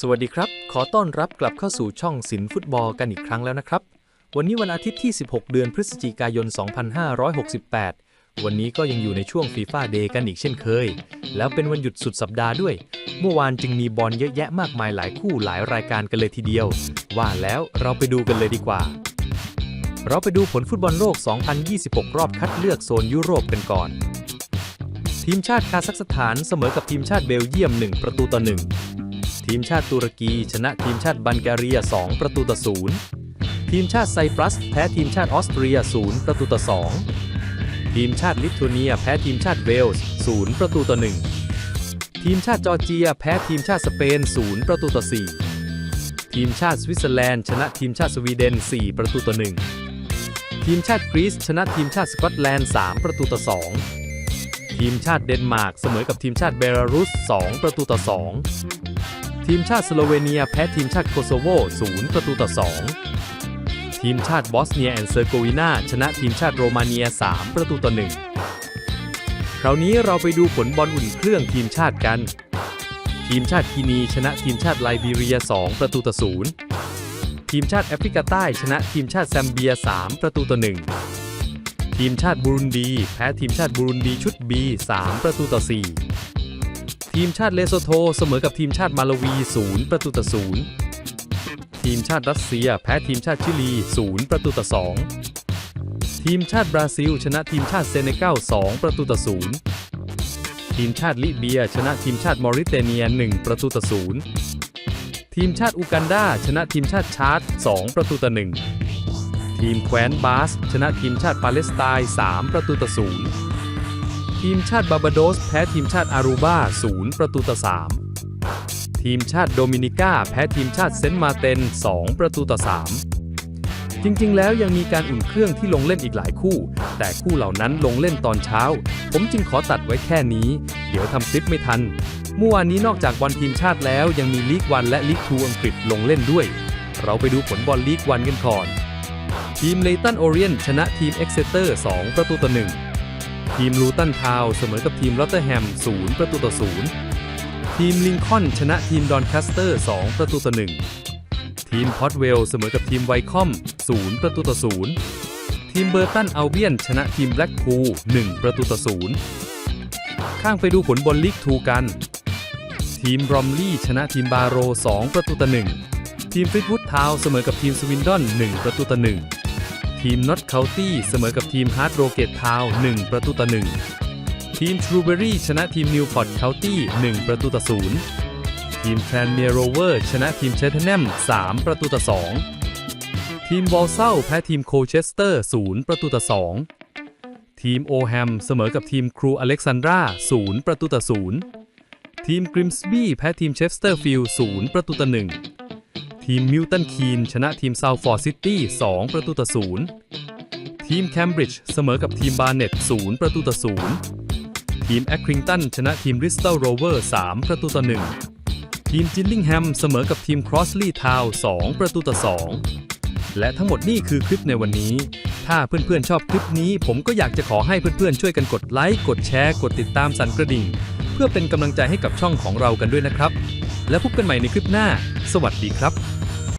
สวัสดีครับ ขอต้อนรับกลับเข้าสู่ช่องศิลป์ฟุตบอลกันอีกครั้งแล้วนะครับ วันนี้วันอาทิตย์ที่ 16 เดือนพฤศจิกายน 2568 วันนี้ก็ยังอยู่ในช่วงฟีฟ่าเดย์กันอีกเช่นเคย แล้วเป็นวันหยุดสุดสัปดาห์ด้วย เมื่อวานจึงมีบอลเยอะแยะมากมายหลายคู่หลายรายการกันเลยทีเดียว ว่าแล้วเราไปดูกันเลยดีกว่า เราไปดูผลฟุตบอลโลก 2026 รอบคัดเลือกโซนยุโรปกันก่อน ทีมชาติคาซัคสถานเสมอกับทีมชาติเบลเยียม 1 ประตูต่อ1 ทีมชาติตุรกี ชนะทีมชาติบัลแกเรีย 2 ประตูต่อ0ทีมชาติไซปรัส แพ้ทีมชาติออสเตรีย 0 ประตูต่อ 2 ทีมชาติลิทัวเนีย แพ้ทีมชาติเวลส์ 0 ประตูต่อ 1 ทีมชาติจอร์เจีย แพ้ทีมชาติสเปน 0 ประตูต่อ 4 ทีมชาติสวิตเซอร์แลนด์ ชนะทีมชาติสวีเดน 4 ประตูต่อ 1 ทีมชาติกรีซชนะทีมชาติสกอตแลนด์ 3 ประตูต่อ 2 ทีมชาติเดนมาร์กเสมอกับทีมชาติเบลารุส 2 ประตูต่อ 2 ทีมชาติสโลเวเนียแพ้ทีมชาติโคโซโว 0 ประตูต่อ 2 ทีมชาติบอสเนียแอนด์เซอร์โกวีนาชนะทีมชาติโรมาเนีย 3 ประตูต่อ 1 คราวนี้เราไปดูผลบอลอุ่นเครื่องทีมชาติกัน ทีมชาติกินีชนะทีมชาติไลบีเรีย 2 ประตูต่อ 0 ทีมชาติแอฟริกาใต้ชนะทีมชาติแซมเบีย 3 ประตูต่อ 1 ทีมชาติบูรุนดี แพ้ทีมชาติบูรุนดีชุด B 3 ประตูต่อ 4 ทีมชาติเลโซโทเสมอกับทีมชาติมาลาวี 0 ประตูต่อ0ทีมชาติรัสเซียแพ้ทีมชาติชิลี 0 ประตูต่อ2ทีมชาติบราซิล ชนะทีมชาติเซเนกัล 2 ประตูต่อ0ทีมชาติลิเบีย ชนะทีมชาติมอริเตเนีย 1 ประตูต่อ0ทีมชาติอูกันดา ชนะทีมชาติชาร์ด2ประตูต่อ1ทีมแคว้นบาส ชนะทีมชาติปาเลสไตน์ 3 ประตูต่อ0 ทีมชาติบาบาโดส แพ้ทีมชาติอารูบา0 ประตูต่อ 3 ทีมชาติโดมินิกาแพ้ทีมชาติเซนต์มาเตน 2 ประตูต่อ 3 จริงๆ แล้วยังมีการอุ่นเครื่องที่ลงเล่นอีกหลายคู่ แต่คู่เหล่านั้นลงเล่นตอนเช้า ผมจึงขอตัดไว้แค่นี้ เดี๋ยวทำคลิปไม่ทัน เมื่อวานนี้นอกจากบอลทีมชาติแล้วยังมีลีกวันและลีกทูอังกฤษลงเล่นด้วย เราไปดูผลบอลลีกวันกันก่อน ทีมเลตันโอเรียนชนะทีมเอ็กเซเตอร์ 2 ประตูต่อ 1 ทีมลูตันทาวน์เสมอกับทีมลอตเตอร์แฮม 0 ประตูต่อ 0 ทีมลิงคอนชนะทีมดอนคัสเตอร์ 2 ประตูต่อ 1 ทีมพอตเวลเสมอกับทีมไวคอม 0 ประตูต่อ 0 ทีมเบอร์ตันอัลเบียน ชนะทีมแบล็กพูล1 ประตูต่อ 0 ข้างไปดูผลบอลลีกทูกัน ทีมบรอมลี่ชนะทีมบาโร 2 ประตูต่อ 1 ทีมฟิตวูดทาวน์เสมอกับทีมสวินดอน 1 ประตูต่อ 1 ทีมน็อตเคาน์ตี้เสมอกับทีมฮาร์ดโรเกตทาวน์1ประตูต่อ1ทีมทรูเบอรี่ชนะทีมนิวพอร์ตเคาน์ตี้1ประตูต่อ0ทีมแทรนเมียโรเวอร์ชนะทีมเชสเทนแนม3ประตูต่อ2ทีมวอลเซาแพ้ทีมโคเชสเตอร์0ประตูต่อ2ทีมโอแฮมเสมอกับทีมครูอเล็กซานดรา0ประตูต่อ0ทีมกริมสบี้แพ้ทีมเชฟสเตอร์ฟิลด์0ประตูต่อ1 ทีมมิลตันคีนชนะทีมซาวฟอร์ดซิตี้2ประตูต่อ0ทีมแคมบริดจ์เสมอกับทีมบาร์เน็ต0ประตูต่อ0ทีมแอคริงตันชนะทีมริสตัลโรเวอร์3ประตูต่อ1ทีมจินลิงแฮมเสมอกับทีมครอสลีย์ทาวน์2ประตูต่อ2และทั้งหมดนี่คือคลิปในวันนี้ ถ้าเพื่อนๆชอบคลิปนี้ ผมก็อยากจะขอให้เพื่อนๆช่วยกันกดไลค์ กดแชร์ กดติดตามสั่นกระดิ่ง เพื่อเป็นกำลังใจให้กับช่องของเรากันด้วยนะครับ แล้วพบกันใหม่ในคลิปหน้า สวัสดีครับ